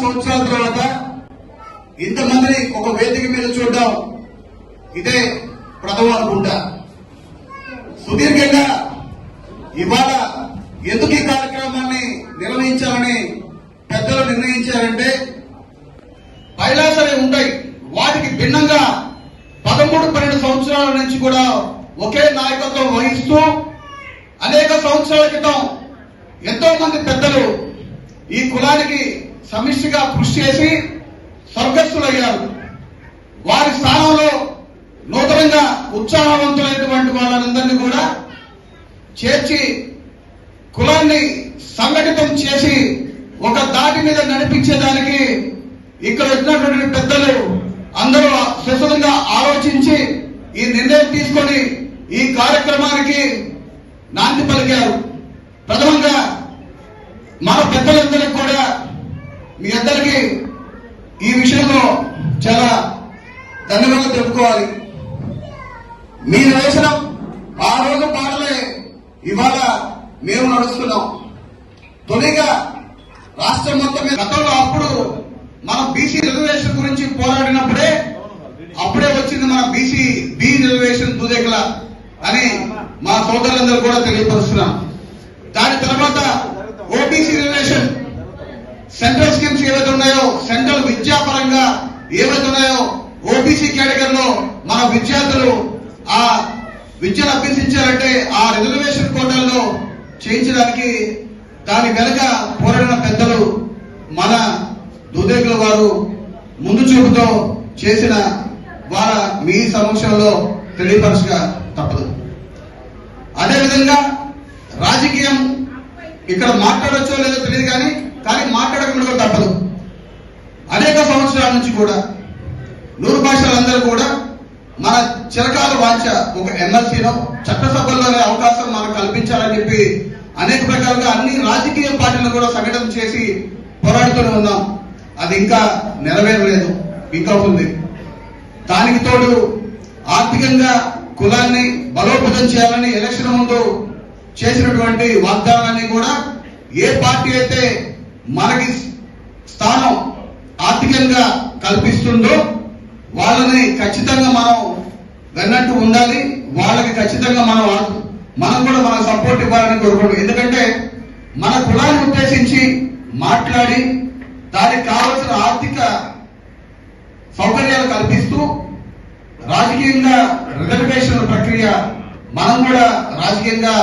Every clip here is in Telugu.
సంవత్సరాల తర్వాత ఇంతమందిని ఒక వేదిక మీద చూడడం ఇదే ప్రథమం అనుకుంటా. సుదీర్ఘంగా ఇవాళ ఎందుకు ఈ కార్యక్రమాన్ని నిర్వహించాలని పెద్దలు నిర్ణయించారంటే కైలాసాలు ఉంటాయి. వాటికి భిన్నంగా పదమూడు పన్నెండు సంవత్సరాల నుంచి కూడా ఒకే నాయకత్వం వహిస్తూ అనేక సంవత్సరాల క్రితం ఎంతో మంది పెద్దలు ఈ కులానికి సమిష్టిగా కృషి చేసి స్వర్గస్థులయ్యారు. వారి స్థానంలో నూతనంగా ఉత్సాహవంతులైనటువంటి వాళ్ళందరినీ కూడా చేర్చి కులాన్ని సంఘటితం చేసి ఒక దాటి మీద నడిపించేదానికి ఇక్కడ వచ్చినటువంటి పెద్దలు అందరూ స్వతంగా ఆలోచించి ఈ నిర్ణయం తీసుకొని ఈ కార్యక్రమానికి నాంది పలికారు. ప్రథమంగా మన పెద్దలందరికీ మీ అందరికీ ఈ విషయంలో చాలా ధన్యవాదాలు తెలుపుకోవాలి. మీ వేసిన ఆ రోజు పాటలే ఇవాళ మేము నడుస్తున్నాం. తొలిగా రాష్ట్రం మొత్తం మీద గతంలో అప్పుడు మనం బీసీ రిజర్వేషన్ గురించి పోరాడినప్పుడే అప్పుడే వచ్చింది మన బీసీ బి రిజర్వేషన్ దుదేకల అని మా సోదరులందరూ కూడా తెలియపరుస్తున్నాం. దాని తర్వాత ఓబీసీ రిజర్వేషన్ సెంట్రల్ స్కీమ్స్ ఏవైతే ఉన్నాయో సెంట్రల్ విద్యాపరంగా ఏవైతే ఉన్నాయో ఓబీసీ కేటగిరీలో మన విద్యార్థులు ఆ విద్యను అభ్యసించారంటే ఆ రిజర్వేషన్ కోటాల్లో చేయించడానికి దాని వెనక పోరాడిన పెద్దలు మన దుదేకుల వారు ముందు చూపుతో చేసిన వాళ్ళ మీ సమక్షంలో తెలియపరచగా తప్పదు. అదేవిధంగా రాజకీయం ఇక్కడ మాట్లాడచ్చో లేదో తెలియదు కానీ కానీ మాట్లాడకుండా తప్పదు. అనేక సంవత్సరాల నుంచి కూడా నూరు భాషలందరూ కూడా మన చిరకాల వాంఛ ఒక ఎమ్మెల్సీలో చట్టసభల్లోనే అవకాశం మనకు కల్పించాలని చెప్పి అనేక ప్రకారంగా అన్ని రాజకీయ పార్టీలు కూడా సంఘటన చేసి పోరాడుతూనే ఉన్నాం. అది ఇంకా నెరవేరలేదు ఇంకా ఉంది. దానికి తోడు ఆర్థికంగా కులాన్ని బలోపేతం చేయాలని ఎలక్షన్ ముందు చేసినటువంటి వాగ్దానాన్ని కూడా ఏ పార్టీ అయితే మనకి స్థానం ఆర్థికంగా కల్పిస్తుందో వాళ్ళని ఖచ్చితంగా మనం వెన్నట్టు ఉండాలి. వాళ్ళకి ఖచ్చితంగా మనం మనం కూడా మనకు సపోర్ట్ ఇవ్వాలని కోరుకుంటాం ఎందుకంటే మన కులాన్ని ఉద్దేశించి మాట్లాడి దానికి కావలసిన ఆర్థిక సౌకర్యాలు కల్పిస్తూ రాజకీయంగా రిజర్వేషన్ ప్రక్రియ మనం కూడా రాజకీయంగా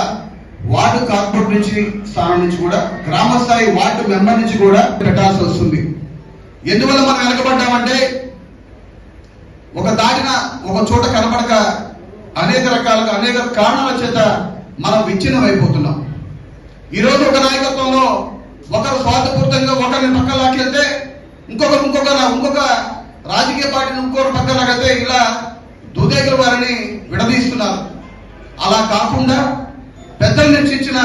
వార్డు కార్పొరేట్ నుంచి స్థానం నుంచి కూడా గ్రామ స్థాయి వార్డు మెంబర్ నుంచి కూడా పెట్టాల్సి వస్తుంది. ఎందువల్ల మనం వెనకబడ్డామంటే ఒక దాటిన ఒక చోట కనబడక అనేక రకాలుగా అనేక కారణాల చేత మనం విచ్ఛిన్నం అయిపోతున్నాం ఈ రోజు ఒక నాయకత్వంలో ఒకరు స్వార్థపూర్తంగా ఒకరిని పక్కన లాక్కెళ్తే ఇంకొకరు ఇంకొక ఇంకొక రాజకీయ పార్టీని ఇంకొకరు పక్కన లాగితే ఇలా దుదేగుల వారిని విడదీస్తున్నారు. అలా కాకుండా పెద్దలు నిర్చించిన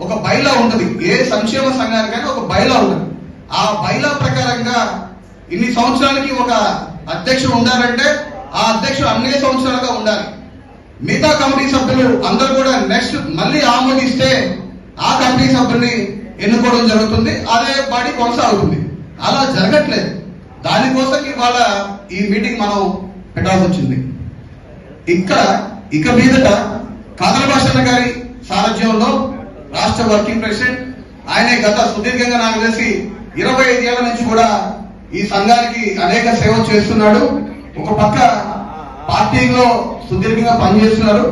ఒక బైలా ఉంటుంది. ఏ సంక్షేమ సంఘానికైనా ఒక బైలా ఉంటుంది. ఆ బైలా ప్రకారంగా ఇన్ని సంవత్సరాలకి ఒక అధ్యక్షుడు ఉండాలంటే ఆ అధ్యక్షుడు అన్ని సంవత్సరాలుగా ఉండాలి. మిగతా కమిటీ సభ్యులు అందరూ కూడా నెక్స్ట్ మళ్ళీ ఆమోదిస్తే ఆ కమిటీ సభ్యుల్ని ఎన్నుకోవడం జరుగుతుంది. అదే బాడీ కొనసాగుతుంది. అలా జరగట్లేదు. దానికోసం ఇవాళ ఈ మీటింగ్ మనం పెట్టాల్సి వచ్చింది. ఇక్కడ ఇక మీదట కాదల భాషన్న గారి సారథ్యంలో రాష్ట్ర వర్కింగ్ ప్రెసిడెంట్ ఆయనే గత సుదీర్ఘంగా నాకు తెలిసి ఇరవై ఐదేళ్ళ నుంచి కూడా ఈ సంఘానికి అనేక సేవలు చేస్తున్నాడు. ఒక పక్క పార్టీలో సుదీర్ఘంగా పనిచేస్తున్నారు.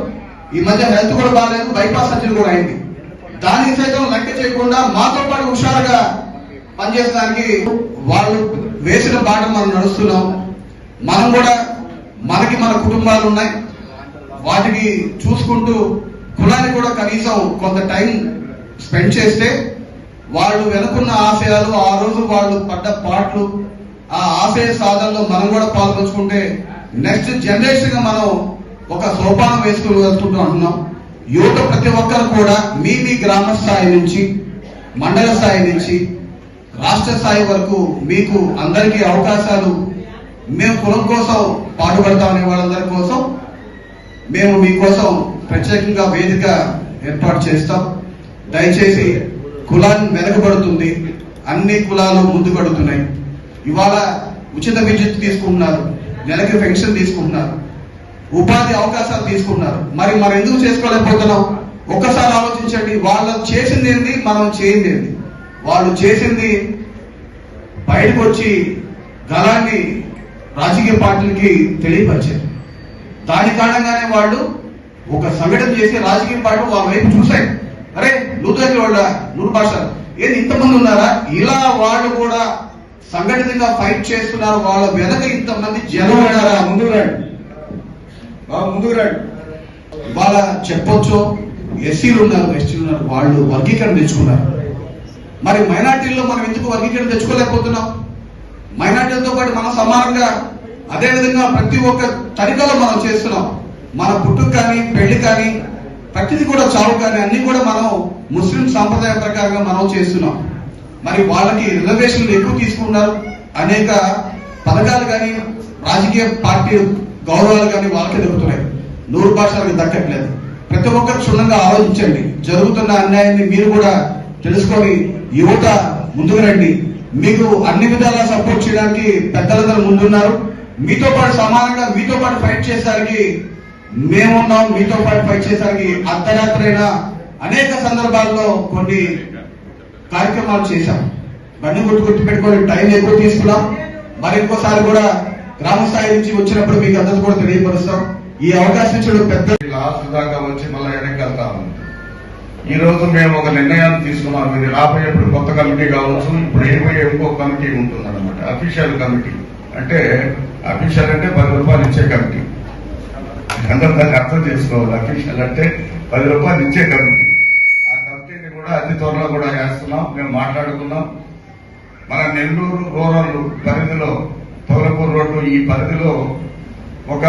ఈ మధ్య హెల్త్ కూడా బాగాలేదు బైపాస్ సర్జరీ కూడా అయింది. దానికి సైతం లెక్క చేయకుండా మాతో పాటు హుషారుగా పనిచేసడానికి వాళ్ళు వేసిన బాట మనం నడుస్తున్నాం. మనం కూడా మనకి మన కుటుంబాలు ఉన్నాయి. వాటికి చూసుకుంటూ కులానికి కూడా కనీసం కొంత టైం స్పెండ్ చేస్తే వాళ్ళు వెనుకున్న ఆశయాలు ఆ రోజు వాళ్ళు పడ్డ పాటలు ఆ ఆశయ సాధనలో మనం కూడా పాల్పంచుకుంటే నెక్స్ట్ జనరేషన్గా మనం ఒక సోపానం వేసుకుని వెళ్తుంటాం అంటున్నాం. యువత ప్రతి ఒక్కరు కూడా మీ మీ గ్రామ స్థాయి నుంచి మండల స్థాయి నుంచి రాష్ట్ర స్థాయి వరకు మీకు అందరికీ అవకాశాలు మేము కులం కోసం పాటుపడతామనే వాళ్ళందరి కోసం మేము మీకోసం ప్రత్యేకంగా వేదిక ఏర్పాటు చేస్తాం. దయచేసి కులాన్ని వెనకబడుతుంది. అన్ని కులాలు ముందుకు ఇవాళ ఉచిత విద్యుత్ తీసుకుంటున్నారు. నెలకి పెన్షన్ తీసుకుంటున్నారు. ఉపాధి అవకాశాలు తీసుకుంటున్నారు. మరి మనం ఎందుకు చేసుకోలేకపోతున్నాం? ఒక్కసారి ఆలోచించండి. వాళ్ళు చేసింది ఏంది? మనం చేయింది ఏంది? వాళ్ళు చేసింది బయటకు వచ్చి గలాన్ని రాజకీయ పార్టీలకి తెలియపరిచారు. దాని కారణంగానే వాళ్ళు ఒక సంఘటన చేసి రాజకీయ పార్టీ వాళ్ళ వైపు చూశాయి అరే నూతన వాళ్ళ నూరు భాష ఏది ఇంతమంది ఉన్నారా? ఇలా వాళ్ళు కూడా సంఘటితంగా ఫైట్ చేస్తున్నారు. వాళ్ళ వెనక ఇంతమంది జనం ఉన్నారా? ముందుకు రండి. బాబు ముందుకు రండి. ఇవాళ చెప్పొచ్చు ఎస్సీలు ఉన్నారు ఎస్టీలు ఉన్నారు. వాళ్ళు వర్గీకరణ తెచ్చుకున్నారు. మరి మైనార్టీల్లో మనం ఎందుకు వర్గీకరణ తెచ్చుకోలేకపోతున్నాం? మైనార్టీలతో పాటు మనం సమానంగా అదే విధంగా ప్రతి ఒక్క తరికలో మనం చేస్తున్నాం. మన పుట్టుకు కానీ పెళ్ళి కానీ ప్రతిది కూడా చావు కానీ అన్ని కూడా మనం ముస్లిం సాంప్రదాయ ప్రకారంగా మనం చేస్తున్నాం. మరి వాళ్ళకి రిజర్వేషన్లు ఎక్కువ తీసుకున్నారు అనేక పథకాలు కానీ రాజకీయ పార్టీ గౌరవాలు కానీ వాళ్ళకే దొరుకుతున్నాయి. నూరు భాషలకు దక్కట్లేదు. ప్రతి ఒక్కరు క్షుణ్ణంగా ఆలోచించండి. జరుగుతున్న అన్యాయాన్ని మీరు కూడా తెలుసుకొని యువత ముందుకు రండి. మీకు అన్ని విధాలా సపోర్ట్ చేయడానికి పెద్దలందరూ ముందున్నారు. మీతో పాటు సమానంగా మీతో పాటు ఫైట్ చేసేసరికి మేమున్నాం మీతో పాటు ఫైట్ అర్ధరాత్రైనా అనేక సందర్భాల్లో కొన్ని కార్యక్రమాలు చేశాం. బండి గుర్తు గుర్తు పెట్టుకొని టైం ఎక్కువ తీసుకున్నాం. మరి కూడా గ్రామ స్థాయి నుంచి వచ్చినప్పుడు మీకు అందరూ కూడా తెలియపరుస్తాం. ఈ అవకాశం ఇచ్చిన పెద్ద లాస్ట్ దాకా వచ్చి మళ్ళీ వెనక్కి వెళ్తా ఈ రోజు మేము ఒక నిర్ణయాన్ని తీసుకున్నాం. ఇది రాబోయేప్పుడు కొత్త కమిటీ కావచ్చు ఇప్పుడు ఏమయ్యే ఇంకో కమిటీ ఉంటుంది అనమాట అఫీషియల్ కమిటీ. అంటే అఫీషియల్ అంటే పది రూపాయలు ఇచ్చే కమిటీ. అందరూ దాన్ని అర్థం చేసుకోవాలి. అఫీషియల్ అంటే పది రూపాయలు ఇచ్చే కమిటీ ఆ కమిటీని కూడా అతి త్వరలో కూడా వేస్తున్నాం మేము మాట్లాడుకున్నాం మన నెల్లూరు రూరల్ పరిధిలో తొలపూర్ రోడ్డు ఈ పరిధిలో ఒక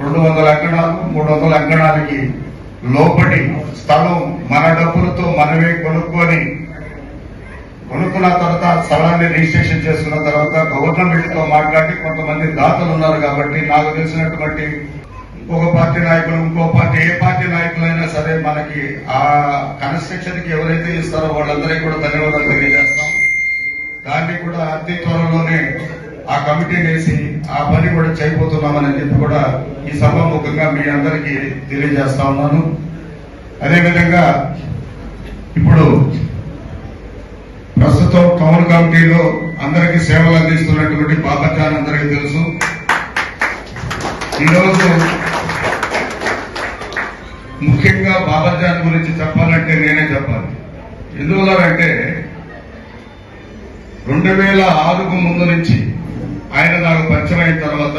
రెండు వందల అంకణాలు మూడు వందల అంకణాలకి లోపటి స్థలం మన డబ్బులతో మనమే కొనుక్కొని కొనుక్కున్న తర్వాత స్థలాన్ని రిజిస్ట్రేషన్ చేసుకున్న తర్వాత గవర్నమెంట్తో మాట్లాడి కొంతమంది దాతలు ఉన్నారు కాబట్టి నాకు తెలిసినటువంటి ఒక పార్టీ నాయకులు ఇంకో పార్టీ ఏ పార్టీ నాయకులైనా సరే మనకి ఆ కన్స్ట్రక్షన్కి ఎవరైతే ఇస్తారో వాళ్ళందరికీ కూడా ధన్యవాదాలు తెలియజేస్తాం. దాన్ని కూడా అతి త్వరలోనే ఆ కమిటీ వేసి ఆ పని కూడా చేయబోతున్నామని చెప్పి కూడా ఈ సభాముఖంగా మీ అందరికీ తెలియజేస్తా ఉన్నాను. అదేవిధంగా ఇప్పుడు ప్రస్తుతం టౌన్ కమిటీలో అందరికీ సేవలు అందిస్తున్నటువంటి బాబర్జాన్ అందరికీ తెలుసు. ఈరోజు ముఖ్యంగా బాబాజాన్ గురించి చెప్పాలంటే నేనే చెప్పాలి. ఎందువల్లంటే రెండు వేల ఆరుకు ముందు నుంచి ఆయన నాకు పరిచయం అయిన తర్వాత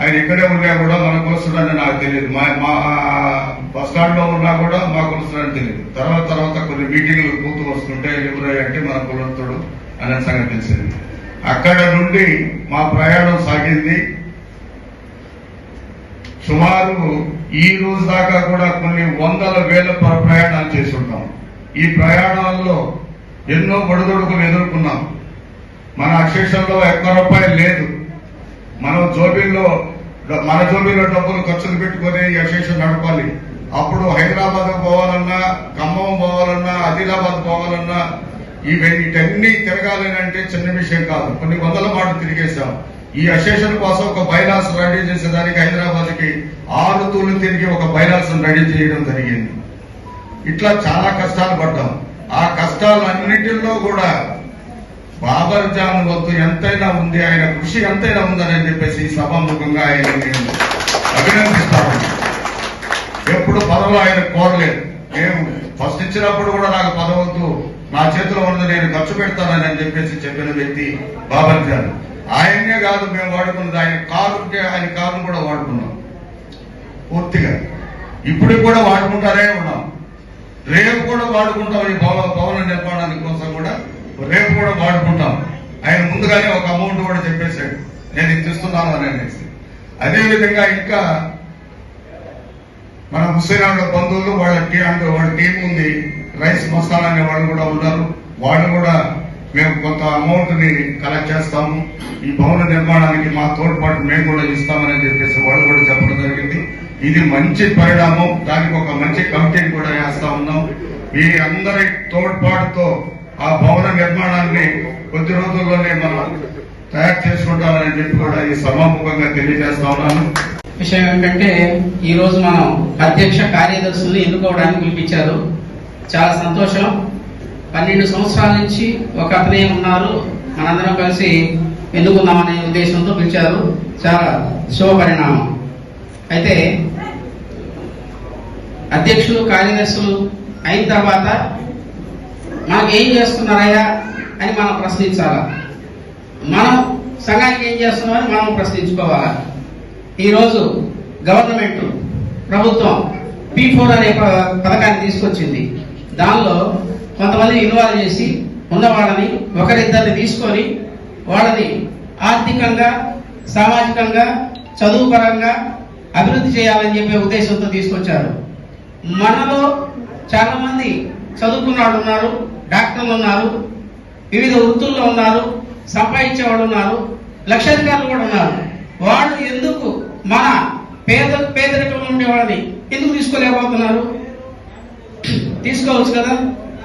ఆయన ఇక్కడే ఉన్నా కూడా మనకు వస్తున్నాడని నాకు తెలియదు. మా మా బస్ స్టాండ్లో ఉన్నా కూడా మాకు వస్తున్నాడని తెలియదు. తర్వాత తర్వాత కొన్ని మీటింగ్లు కూతురు వస్తుంటే ఎవరై అంటే మన కులంతుడు అనే సంగతి తెలిసింది. అక్కడ నుండి మా ప్రయాణం సాగింది. సుమారు ఈ రోజు దాకా కూడా కొన్ని వందల వేల ప్రయాణాలు చేసి ఉంటాం ఈ ప్రయాణాల్లో ఎన్నో ఒడిదొడుకులు ఎదుర్కొన్నాం. మన అక్షేషంలో ఒక్క రూపాయలు లేదు. మనం జోబీల్లో మన జోబీలో డబ్బులు ఖర్చులు పెట్టుకొని ఈ అక్షేషం నడపాలి. అప్పుడు హైదరాబాద్ పోవాలన్నా ఖమ్మం పోవాలన్నా ఆదిలాబాద్ పోవాలన్నా ఇవి వీటన్ని తిరగాలని అంటే చిన్న విషయం కాదు. కొన్ని వందల మాటలు తిరిగేశాం. ఈ అసోసియేషన్ కోసం ఒక బైలాస్ రెడీ చేసేదానికి హైదరాబాద్కి ఆరు తూళ్ళు తిరిగి ఒక బైలాస్ రెడీ చేయడం జరిగింది. ఇట్లా చాలా కష్టాలు పడ్డాం. ఆ కష్టాలన్నిటిలో కూడా బాబర్ జాన్ వద్దు ఎంతైనా ఉంది ఆయన కృషి ఎంతైనా ఉందని చెప్పేసి సభాముఖంగా ఆయన నేను అభినందిస్తాను. ఎప్పుడు పదవులు ఆయన కోరలేదు. నేను ఫస్ట్ ఇచ్చినప్పుడు కూడా నాకు పదవద్దు నా చేతిలో ఉన్నది నేను ఖర్చు పెడతానని చెప్పేసి చెప్పిన వ్యక్తి బాబర్ జాన్. ఆయన్నే కాదు మేము వాడుకున్నది. ఆయన కారు ఆయన కారును కూడా వాడుకున్నాం. పూర్తిగా. ఇప్పుడు కూడా వాడుకుంటారే ఉన్నాం. రేపు కూడా వాడుకుంటాం ఈ భవన భవన నిర్మాణానికి కోసం కూడా. రేపు కూడా వాడుకుంటాం. ఆయన ముందుగానే ఒక అమౌంట్ కూడా చెప్పేశాడు. నేను ఇది ఇస్తున్నాను అని అనేసి. అదేవిధంగా ఇంకా మన ముస్లింల బంధువులు వాళ్ళ టీ అంటే వాళ్ళ టీం ఉంది. రైస్ మసాలా అనే వాళ్ళు కూడా ఉన్నారు. వాళ్ళు కూడా మేము కొంత అమౌంట్ని కలెక్ట్ చేస్తాము. ఈ భవన నిర్మాణానికి మా తోడ్పాటు మేము కూడా ఇస్తామని చెప్పేసి వాళ్ళు కూడా చెప్పడం జరిగింది. ఇది మంచి పరిణామం. దానికి ఒక మంచి కమిటీని కూడా వేస్తా ఉన్నాం. మీ అందరి తోడ్పాటుతో ఆ భవన నిర్మాణాన్ని కొద్ది రోజుల్లోనే మనం తయారు చేసుకుంటామని చెప్పి కూడా ఈ సమాముఖంగా తెలియజేస్తా ఉన్నాను. విషయం ఏంటంటే ఈ రోజు మనం అధ్యక్ష కార్యదర్శులు ఎన్నుకోవడానికి పిలిపించారు. చాలా సంతోషం. పన్నెండు సంవత్సరాల నుంచి ఒక అతనే ఉన్నారు. మనందరం కలిసి ఎన్నుకుందామనే ఉద్దేశంతో పిలిచారు. చాలా శుభ పరిణామం. అయితే అధ్యక్షులు కార్యదర్శులు అయిన తర్వాత మనకు ఏం చేస్తున్నారయ్యా అని మనం ప్రశ్నించాలా? మనం సంఘానికి ఏం చేస్తున్నామని మనం ప్రశ్నించుకోవాలా? ఈరోజు గవర్నమెంట్ ప్రభుత్వం పీ ఫోర్ అనే ప- పథకాన్ని తీసుకొచ్చింది. దానిలో కొంతమంది ఇన్వాల్వ్ చేసి ఉన్న వాళ్ళని ఒకరిద్దరిని తీసుకొని వాళ్ళని ఆర్థికంగా సామాజికంగా చదువుపరంగా అభివృద్ధి చేయాలని చెప్పే ఉద్దేశంతో తీసుకొచ్చారు. మనలో చాలామంది చదువుకున్న వాళ్ళు ఉన్నారు డాక్టర్లు ఉన్నారు వివిధ వృత్తుల్లో ఉన్నారు సంపాదించే వాళ్ళు ఉన్నారు లక్షాధికారులు కూడా ఉన్నారు. వాళ్ళు ఎందుకు మన పేద పేదరికంలో ఉండే వాళ్ళని ఎందుకు తీసుకోలేకపోతున్నారు? తీసుకోవచ్చు కదా?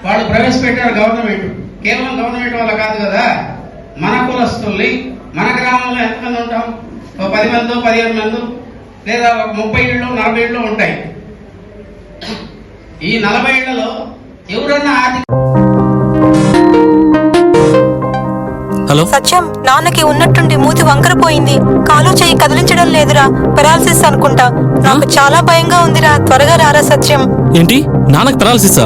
వాళ్ళు ప్రవేశపెట్టారు గవర్నమెంట్. కేవలం గవర్నమెంట్ వల్ల కాదు కదా? మన కులస్తుల్ని మన గ్రామంలో ఎంతమంది ఉంటాం? ఒక పది మందో పదిహేను మందో లేదా ఒక ముప్పై ఏళ్ళు నలభై ఏళ్ళు ఉంటాయి. ఈ నలభై ఏళ్ళలో ఎవరన్నా ఆర్థిక హలో? సత్యం నాన్నకి ఉన్నట్టుండి మూతి వంకరపోయింది. కాలు చేయి కదిలించడం లేదురా. పెరాలసిస్ అనుకుంటా. నాకు చాలా భయంగా ఉందిరా. త్వరగా రారా సత్యం. ఏంటి? నాన్నకు పెరాలసిసా?